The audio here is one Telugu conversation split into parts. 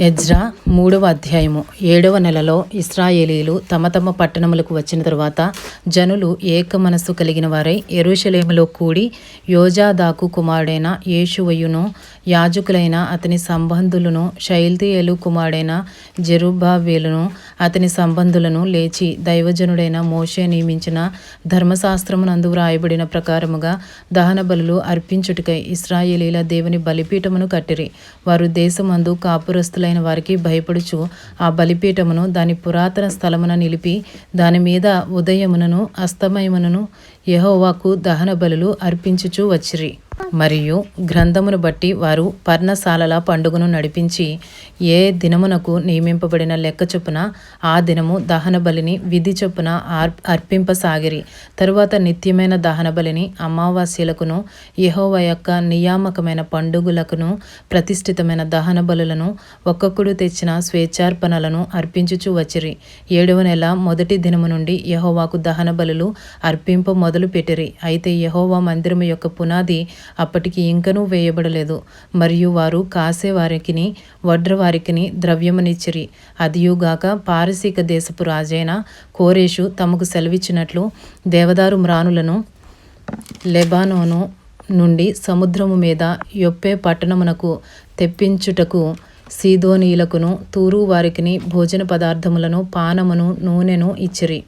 ఎజ్రా మూడవ అధ్యాయము. ఏడవ నెలలో ఇస్రాయేలీలు తమ తమ పట్టణములకు వచ్చిన తరువాత జనులు ఏక మనస్సు కలిగిన వారై ఎరుషలేములో కూడి యోజాదాకు కుమారుడైన యేషువయును యాజకులైన అతని సంబంధులను శైల్తీయేలు కుమారుడైన జెరుబ్బాబేలును అతని సంబంధులను లేచి దైవజనుడైన మోషే నియమించిన ధర్మశాస్త్రమునందు వ్రాయబడిన ప్రకారముగా దహన బలులు అర్పించుటకై ఇస్రాయేలీల దేవుని బలిపీఠమును కట్టిరి. వారు దేశమందు కాపురస్తులైన వారికి భయపడుచు ఆ బలిపీఠమును దాని పురాతన స్థలమున నిలిపి దాని మీద ఉదయమునను అస్తమయమునను యహోవాకు దహన బలులు అర్పించుచూ వచ్చిరి. మరియు గ్రంథమును బట్టి వారు పర్ణశాలల పండుగను నడిపించి ఏ దినమునకు నియమింపబడిన లెక్క చొప్పున ఆ దినము దహన బలిని విధి చొప్పున ఆర్ అర్పింపసాగిరి. తరువాత నిత్యమైన దహన బలిని అమావాస్యలకును యహోవ యొక్క నియామకమైన పండుగలకును ప్రతిష్ఠితమైన దహన బలులను ఒక్కొక్కడు తెచ్చిన స్వేచ్ఛార్పణలను అర్పించుచూ వచ్చిరి. ఏడవ నెల మొదటి దినము నుండి యహోవాకు దహన బలులు అర్పింప మొదలు పెట్టిరి అయితే యహోవా మందిరము యొక్క పునాది అప్పటికి ఇంకనూ వేయబడలేదు. మరియు వారు కాసేవారికిని వడ్రవారికిని ద్రవ్యమునిచ్చిరి. అదియుగాక పారసీక దేశపు రాజైన కోరేషు తమకు సెలవిచ్చినట్లు దేవదారు మ్రానులను లెబానోను నుండి సముద్రము మీద యొప్పే పట్టణమునకు తెప్పించుటకు సీదోనీలకును తూరు వారికిని భోజన పదార్థములను పానమును నూనెను ఇచ్చిరి.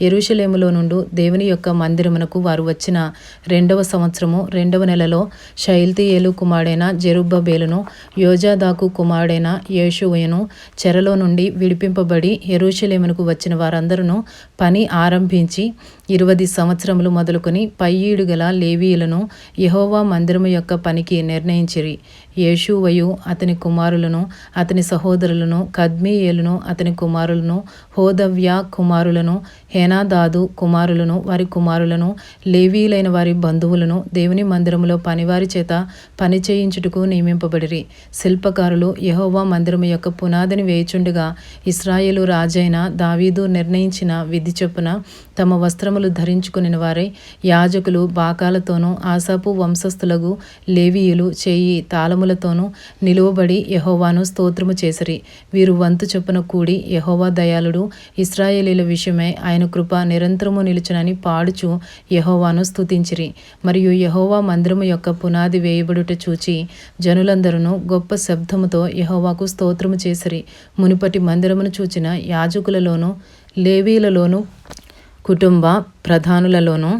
ఎరుషలేములో నుండు దేవుని యొక్క మందిరమునకు వారు వచ్చిన రెండవ సంవత్సరము రెండవ నెలలో శైల్తియేలు కుమారుడైన జెరుబ్బబేలును యోజాదాకు కుమారుడైన యేషువయును చెరలో నుండి విడిపింపబడి ఎరుషలేమునకు వచ్చిన వారందరూ పని ఆరంభించి ఇరవై సంవత్సరములు మొదలుకొని పయ్యీడు గల లేవీయులను యహోవా మందిరము యొక్క పనికి నిర్ణయించిరి. యేషువయు అతని కుమారులను అతని సహోదరులను కద్మీయేలును అతని కుమారులను హోదవ్య కుమారులను ఏనాదాదు కుమారులను వారి కుమారులను లేవీలైన వారి బంధువులను దేవుని మందిరములో పనివారి చేత పని చేయించుటకు నియమింపబడిరి. శిల్పకారులు యహోవా మందిరము యొక్క పునాదిని వేయుచుండగా ఇస్రాయేలు రాజైన దావీదు నిర్ణయించిన విధి చొప్పున తమ వస్త్రములు ధరించుకుని వారై యాజకులు బాకాలతోనూ ఆసాపు వంశస్థులకు లేవీయులు చేయి తాళములతోనూ నిలువబడి యహోవాను స్తోత్రము చేసిరి. వీరు వంతు చొప్పున కూడి యహోవా దయాళుడు ఇస్రాయేలీల విషయమై ఆయన కృప నిరంతరము నిలుచునని పాడుచు యహోవాను స్తుతించిరి. మరియు యహోవా మందిరము యొక్క పునాది వేయబడుట చూచి జనులందరూ గొప్ప శబ్దముతో యహోవాకు స్తోత్రము చేసిరి. మునుపటి మందిరమును చూచిన యాజకులలోను లేవీలలోను కుటుంబ ప్రధానులలోనూ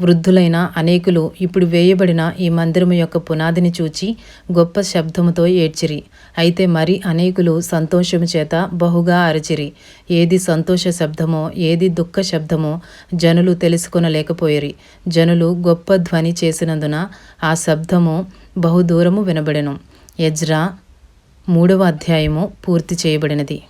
వృద్ధులైన అనేకులు ఇప్పుడు వేయబడిన ఈ మందిరము యొక్క పునాదిని చూచి గొప్ప శబ్దముతో ఏడ్చిరి. అయితే మరి అనేకులు సంతోషము చేత బహుగా అరచిరి. ఏది సంతోష శబ్దమో ఏది దుఃఖ శబ్దమో జనులు తెలుసుకొనలేకపోయిరి. జనులు గొప్ప ధ్వని చేసినందున ఆ శబ్దము బహుదూరము వినబడెను. యజ్రా మూడవ అధ్యాయము పూర్తి చేయబడినది.